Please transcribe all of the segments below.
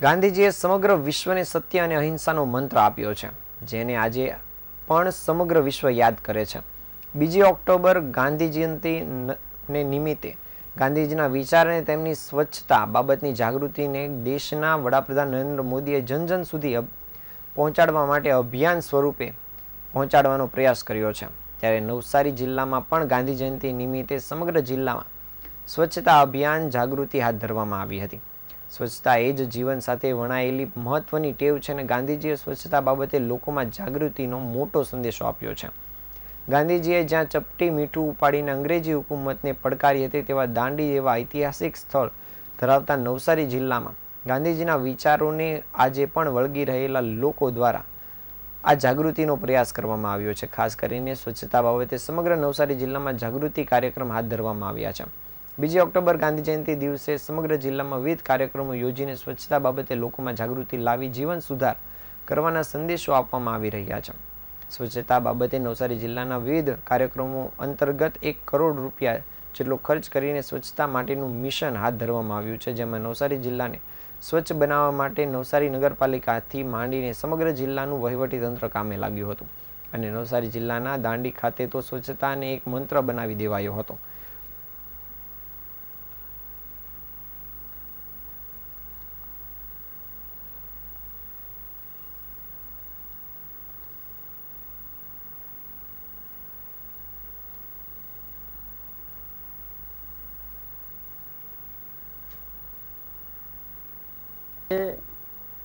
ગાંધીજીએ સમગ્ર વિશ્વને સત્ય અને અહિંસાનો મંત્ર આપ્યો છે, જેને આજે પણ સમગ્ર વિશ્વ યાદ કરે છે. બીજી ઓક્ટોબર ગાંધી જયંતિને નિમિત્તે ગાંધીજીના વિચાર અને તેમની સ્વચ્છતા બાબતની જાગૃતિને દેશના વડાપ્રધાન નરેન્દ્ર મોદીએ જન જન સુધી પહોંચાડવા માટે અભિયાન સ્વરૂપે પહોંચાડવાનો પ્રયાસ કર્યો છે. ત્યારે નવસારી જિલ્લામાં પણ ગાંધી જયંતિ નિમિત્તે સમગ્ર જિલ્લામાં સ્વચ્છતા અભિયાન જાગૃતિ હાથ ધરવામાં આવી હતી. સ્વચ્છતા એ જ જીવન સાથે વણાયેલી મહત્વની ટેવ છે અને ગાંધીજીએ સ્વચ્છતા બાબતે લોકોમાં જાગૃતિનો મોટો સંદેશો આપ્યો છે. ગાંધીજીએ જ્યાં ચપટી મીઠું ઉપાડીને અંગ્રેજી હુકુમતને પડકારી હતી તેવા દાંડી જેવા ઐતિહાસિક સ્થળ ધરાવતા નવસારી જિલ્લામાં ગાંધીજીના વિચારોને આજે પણ વળગી રહેલા લોકો દ્વારા આ જાગૃતિનો પ્રયાસ કરવામાં આવ્યો છે. ખાસ કરીને સ્વચ્છતા બાબતે સમગ્ર નવસારી જિલ્લામાં જાગૃતિ કાર્યક્રમ હાથ ધરવામાં આવ્યા છે. બીજી ઓક્ટોબર ગાંધી જયંતિ દિવસે સમગ્ર જિલ્લામાં વિવિધ કાર્યક્રમો યોજીને સ્વચ્છતા બાબતે લોકોમાં જાગૃતિ લાવી જીવન સુધાર કરવાના સંદેશો આપવામાં આવી રહ્યા છે. સ્વચ્છતા બાબતે નવસારી જિલ્લાના વિવિધ કાર્યક્રમો અંતર્ગત એક કરોડ રૂપિયા જેટલો ખર્ચ કરીને સ્વચ્છતા માટેનું મિશન હાથ ધરવામાં આવ્યું છે, જેમાં નવસારી જિલ્લાને સ્વચ્છ બનાવવા માટે નવસારી નગરપાલિકાથી માંડીને સમગ્ર જિલ્લાનું વહીવટી તંત્ર કામે લાગ્યું હતું. અને નવસારી જિલ્લાના દાંડી ખાતે તો સ્વચ્છતાને એક મંત્ર બનાવી દેવાયો હતો.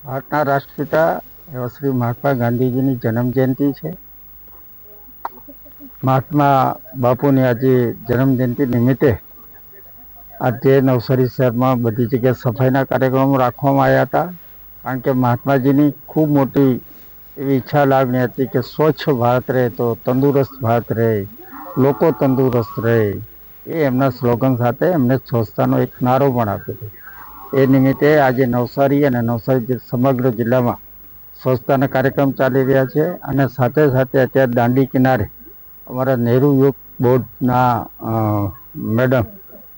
ભારતના રાષ્ટ્રપિતા એવા શ્રી મહાત્મા ગાંધીજીની જન્મ જયંતિ છે. મહાત્મા બાપુની આજે જન્મ જયંતિ નિમિત્તે આજે નવસારી શહેરમાં બધી જગ્યાએ સફાઈના કાર્યક્રમો રાખવામાં આવ્યા હતા. કારણ કે મહાત્માજીની ખૂબ મોટી એવી ઈચ્છા લાગણી હતી કે સ્વચ્છ ભારત રહે તો તંદુરસ્ત ભારત રહે, લોકો તંદુરસ્ત રહે. એ એમના સ્લોગન સાથે એમને સ્વચ્છતાનો એક નારો પણ આપ્યો હતો. એ નિમિત્તે આજે નવસારી અને નવસારી સમગ્ર જિલ્લામાં સ્વચ્છતાના કાર્યક્રમ ચાલી રહ્યા છે અને સાથે સાથે અત્યારે દાંડી કિનારે અમારા નહેરુ યુગ બોર્ડના મેડમ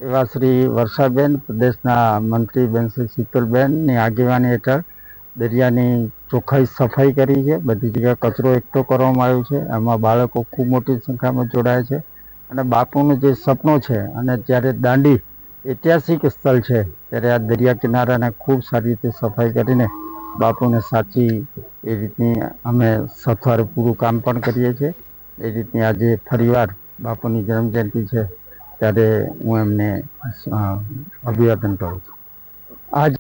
એવા શ્રી વર્ષાબેન, પ્રદેશના મંત્રી બેન શ્રી શીતલબેનની આગેવાની હેઠળ દરિયાની ચોખ્ખાઈ સફાઈ કરી છે. બધી જગ્યાએ કચરો એકઠો કરવામાં આવ્યો છે. એમાં બાળકો ખૂબ મોટી સંખ્યામાં જોડાયા છે. અને બાપુનું જે સપનું છે અને જ્યારે દાંડી ઐતિહાસિક સ્થળ છે. ત્યારે આ દરિયા કિનારાને ખૂબ સારી રીતે સફાઈ કરીને બાપુને સાચી એ રીતની અમે સથવારે પૂરું કામ પણ કરીએ છીએ. એ રીતની આજે ફરીવાર બાપુની જન્મજયંતિ છે. ત્યારે હું એમને અભિવાદન કરું છું. આજ